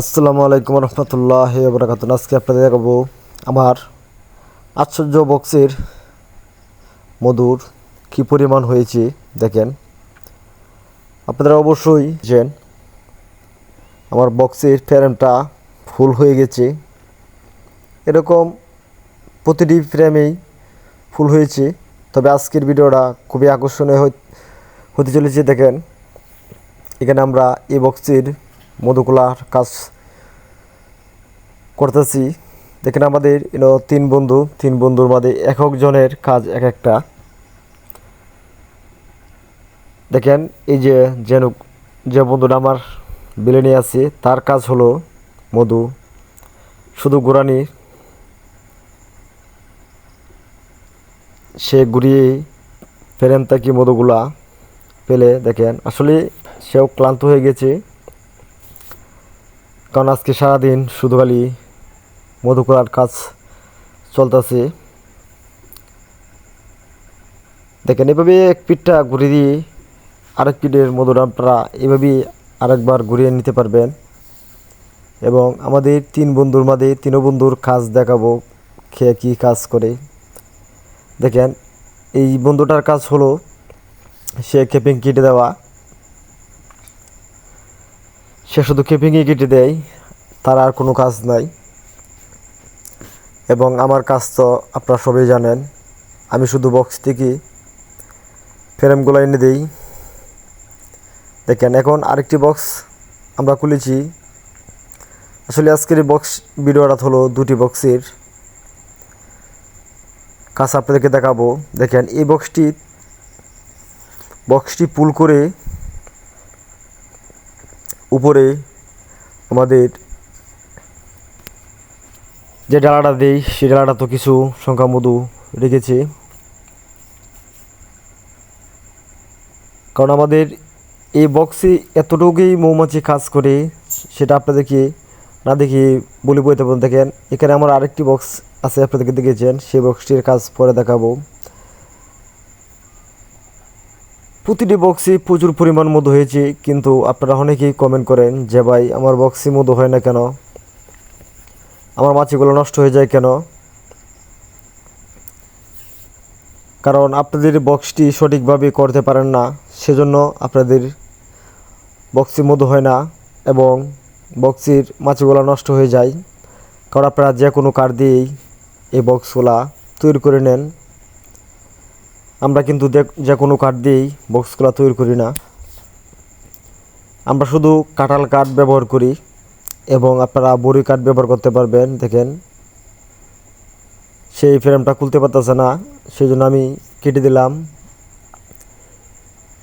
আসসালামু আলাইকুম রহমতুল্লাহ বরাকাত আজকে আপনাদের দেখাবো আমার আশ্চর্য বক্সের মধুর কী পরিমাণ হয়েছে, দেখেন। আপনারা অবশ্যই জেন আমার বক্সের ফ্রেমটা ফুল হয়ে গেছে। এরকম প্রতিটি ফ্রেমেই ফুল হয়েছে, তবে আজকের ভিডিওটা খুবই আকর্ষণীয় হতে চলেছে, দেখেন। এখানে আমরা এই বক্সের মধুকলার কাজ করতেছি। দেখেন আমাদের তিন বন্ধু, তিন বন্ধুর মধ্যে এক একজনের কাজ এক একটা। দেখেন, এই যে যেন যে বন্ধুটা আমার বিলেনে আছে, তার কাজ হলো মধু, শুধু গোড়ানি। সে ঘুরিয়ে ফেরেন তাকি মধুগুলা পেলে, দেখেন, আসলে সেও ক্লান্ত হয়ে গেছে। কারণ আজকে সারাদিন শুধু খালি মধু করার কাজ চলতেছে। দেখেন, এভাবে এক পিঠটা ঘুরিয়ে দিয়ে আরেক পিঠের মধুর এভাবেই আরেকবার ঘুরিয়ে নিতে পারবেন। এবং আমাদের তিন বন্ধুর মাঝে তিনও বন্ধুর কাজ দেখাবো খেয়ে কী কাজ করে। দেখেন, এই বন্ধুটার কাজ হলো, সে কেপিং কেটে দেওয়া সে শুধু কেপিংয়ে কেটে দেয়, তার আর কোনো কাজ নাই। এবং আমার কাজ তো আপনারা সবাই জানেন, আমি শুধু বক্স থেকে ফ্রেমগুলো এনে দিই। দেখেন, এখন আরেকটি বক্স আমরা খুলেছি। আসলে আজকের এই বক্স ভিডিওটা হলো দুটি বক্সের কাজ আপনাদেরকে দেখাবো। দেখেন, এই বক্সটি বক্সটি পুল করে উপরে আমাদের যে ডালাটা দেই, সেই ডালাটা তো কিছু সংখ্যা মধু রেখেছে। কারণ আমাদের এই বক্সে এতটুকুই মৌমাছি কাজ করে, সেটা আপনাদেরকে না দেখি বলি বইতে দেখেন, এখানে আমার আরেকটি বক্স আছে, আপনাদেরকে দেখেছেন, সেই বক্সটির কাজ পরে দেখাবো। প্রতিটি বক্সে প্রচুর পরিমাণ মধু হয়েছে, কিন্তু আপনারা অনেকেই কমেন্ট করেন যে, ভাই, আমার বক্সে মধু হয় না কেন? আমার মাছিগুলো নষ্ট হয়ে যায় কেন? কারণ আপনাদের বক্সটি সঠিকভাবে করতে পারেন না, সেজন্য আপনাদের বক্সে মধু হয় না এবং বক্সির মাছিগুলো নষ্ট হয়ে যায়। কারণ আপনারা যে কোনো কার দিয়েই এই বক্সগুলা তৈরি করে নেন। আমরা কিন্তু যে- কোনো কাঠ দিয়েই বক্সগুলো তৈরি করি না। আমরা শুধু কাঁঠাল কাঠ ব্যবহার করি এবং আপনারা বড়ি কাঠ ব্যবহার করতে পারবেন, দেখেন। সেই ফ্রেমটা খুলতে পারতেছে না সেই জন্য আমি কেটে দিলাম।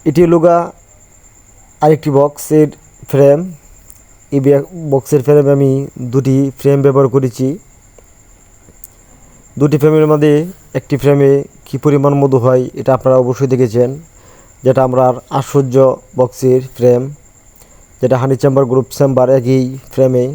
এটি লুগা আরেকটি বক্সের ফ্রেম। এই বক্সের ফ্রেমে আমি দুটি ফ্রেম ব্যবহার করেছি। দুটি ফ্রেমের মধ্যে একটি ফ্রেমে কি পরিমাণ মধু হয়, এটা আপনারা অবশ্যই দেখেছেন, যেটা আমরা আশ্চর্য বক্সের ফ্রেম যেটা হানি চেম্বার গ্রুপ চেম্বার একই ফ্রেমে